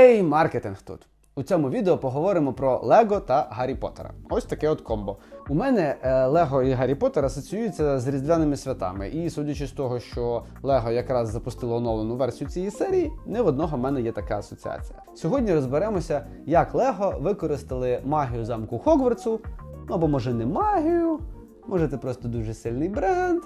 Єй, маркетинг тут! У цьому відео поговоримо про Лего та Гаррі Поттера. Ось таке от комбо. У мене е, Лего і Гаррі Поттер асоціюються з різдвяними святами. І судячи з того, що Лего якраз запустило оновлену версію цієї серії, не в одного в мене є така асоціація. Сьогодні розберемося, як Лего використали магію замку Хогвартсу, ну або може не магію, може це просто дуже сильний бренд.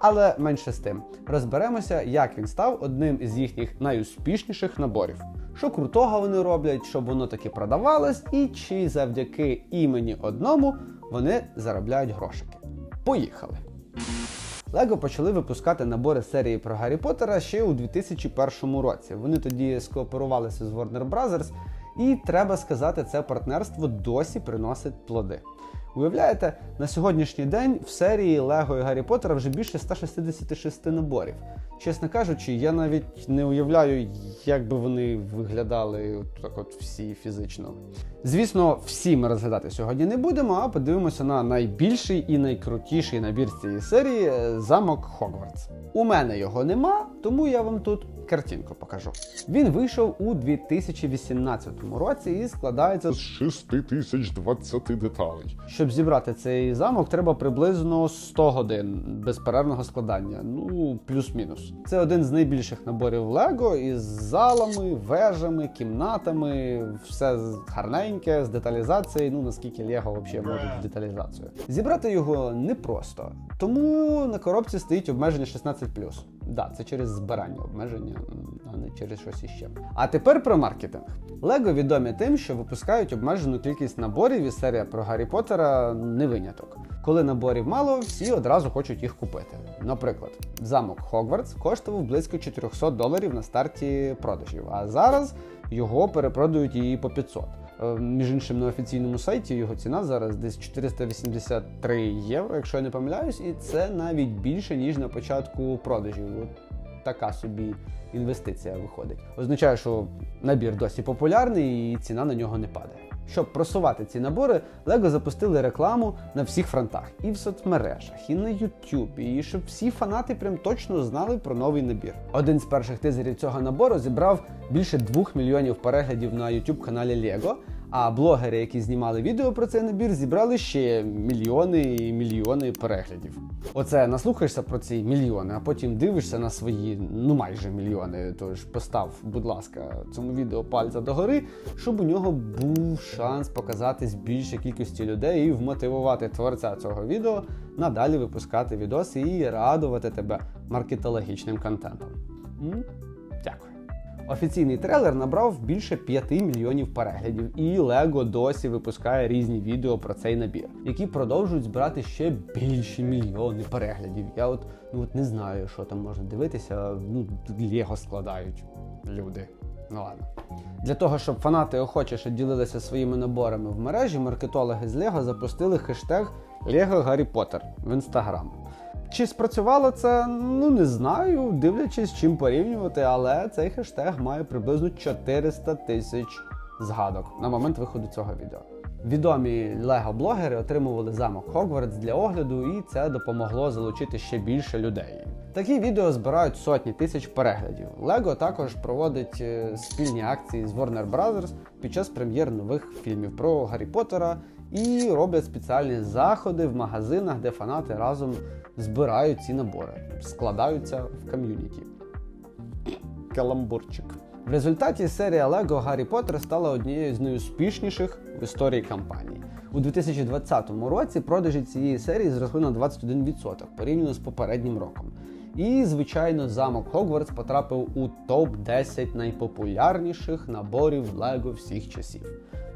Але менше з тим, розберемося, як він став одним із їхніх найуспішніших наборів. Що крутого вони роблять, щоб воно таки продавалось, і чи завдяки імені одному вони заробляють грошики. Поїхали! Лего почали випускати набори серії про Гаррі Поттера ще у 2001 році. Вони тоді скооперувалися з Warner Bros. І треба сказати, це партнерство досі приносить плоди. Уявляєте, на сьогоднішній день в серії Лего і Гаррі Поттера вже більше 166 наборів. Чесно кажучи, я навіть не уявляю, як би вони виглядали так от всі фізично. Звісно, всі ми розглядати сьогодні не будемо, а подивимося на найбільший і найкрутіший набір цієї серії замок Хогвартс. У мене його нема, тому я вам тут картинку покажу. Він вийшов у 2018 році і складається з 6020 деталей. Щоб зібрати цей замок, треба приблизно 100 годин безперервного складання. Ну, плюс-мінус. Це один з найбільших наборів Лего із залами, вежами, кімнатами, все гарненьке, з деталізацією. Ну наскільки Лего взагалі може з деталізацією. Зібрати його непросто. Тому на коробці стоїть обмеження 16 Да, це через збирання обмеження, через щось іще. А тепер про маркетинг. Лего відомі тим, що випускають обмежену кількість наборів, і серія про Гаррі Поттера не виняток. Коли наборів мало, всі одразу хочуть їх купити. Наприклад, замок Хогвартс коштував близько 400 доларів на старті продажів, а зараз його перепродають і по 500. Е, Між іншим, на офіційному сайті його ціна зараз десь 483 євро, якщо я не помиляюсь, і це навіть більше, ніж на початку продажів. Така собі інвестиція виходить. Означає, що набір досі популярний і ціна на нього не падає. Щоб просувати ці набори, Lego запустили рекламу на всіх фронтах, і в соцмережах, і на YouTube, і щоб всі фанати прям точно знали про новий набір. Один з перших тизерів цього набору зібрав більше 2 мільйонів переглядів на YouTube каналі Lego. А блогери, які знімали відео про цей набір, зібрали ще мільйони і мільйони переглядів. Оце наслухаєшся про ці мільйони, а потім дивишся на свої, ну майже мільйони. Тож постав, будь ласка, цьому відео пальця догори, щоб у нього був шанс показатись більшій кількості людей і вмотивувати творця цього відео надалі випускати відоси і радувати тебе маркетологічним контентом. Дякую. Офіційний трейлер набрав більше 5 мільйонів переглядів, і Lego досі випускає різні відео про цей набір, які продовжують збирати ще більші мільйони переглядів. Я от ну от не знаю, що там можна дивитися. Ну Лего складають люди. Ну ладно. Для того, щоб фанати охочіше ділилися своїми наборами в мережі, маркетологи з Лего запустили хештег Лего Гаррі Поттер в інстаграм. Чи спрацювало це? Ну не знаю, дивлячись, чим порівнювати, але цей хештег має приблизно 400 тисяч згадок на момент виходу цього відео. Відомі лего-блогери отримували замок Хогвартс для огляду, і це допомогло залучити ще більше людей. Такі відео збирають сотні тисяч переглядів. Лего також проводить е, спільні акції з Warner Bros. під час прем'єр нових фільмів про Гаррі Поттера і роблять спеціальні заходи в магазинах, де фанати разом збирають ці набори, складаються в ком'юніті. Каламбурчик. В результаті серія Lego Гаррі Поттер стала однією з найуспішніших в історії компанії. У 2020 році продажі цієї серії зросли на 21% порівняно з попереднім роком. І, звичайно, замок Хогвартс потрапив у топ-10 найпопулярніших наборів Lego всіх часів.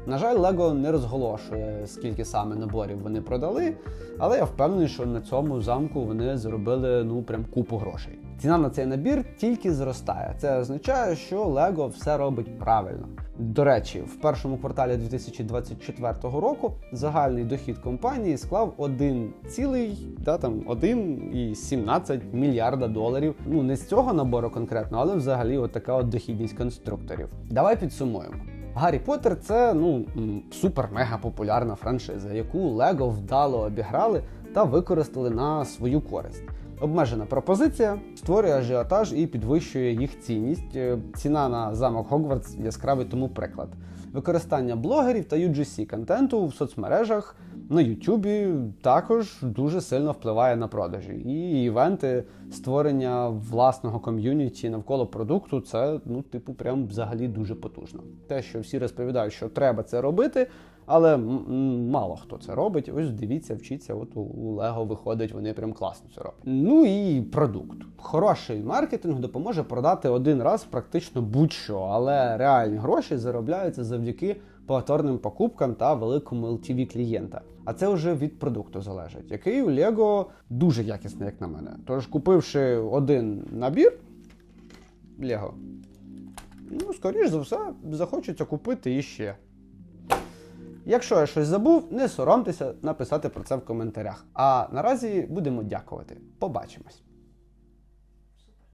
На жаль, Lego не розголошує, скільки саме наборів вони продали, але я впевнений, що на цьому замку вони заробили ну прям купу грошей. Ціна на цей набір тільки зростає. Це означає, що Lego все робить правильно. До речі, в першому кварталі 2024 року загальний дохід компанії склав 1 цілий, да, там 1,17 мільярда доларів. Ну не з цього набору конкретно, але взагалі от така от дохідність конструкторів. Давай підсумуємо. Гаррі Поттер це ну супер-мега популярна франшиза, яку Лего вдало обіграли та використали на свою користь. Обмежена пропозиція створює ажіотаж і підвищує їх цінність. Е, Ціна на замок Хогвартс яскравий тому приклад. Використання блогерів та UGC контенту в соцмережах на Ютубі також дуже сильно впливає на продажі. І івенти створення власного ком'юніті навколо продукту це ну, типу, прям взагалі дуже потужно. Те, що всі розповідають, що треба це робити, але мало хто це робить. Ось дивіться, вчіться. От у- Лего виходить, вони прям класно це роблять. Ну і продукт. Хороший маркетинг допоможе продати один раз практично будь-що, але реальні гроші заробляються завдяки повторним покупкам та великому LTV клієнта. А це вже від продукту залежить, який у Lego дуже якісний, як на мене. Тож, купивши один набір Lego, ну, скоріш за все, захочеться купити іще. Якщо я щось забув, не соромтеся написати про це в коментарях. А наразі будемо дякувати. Побачимось.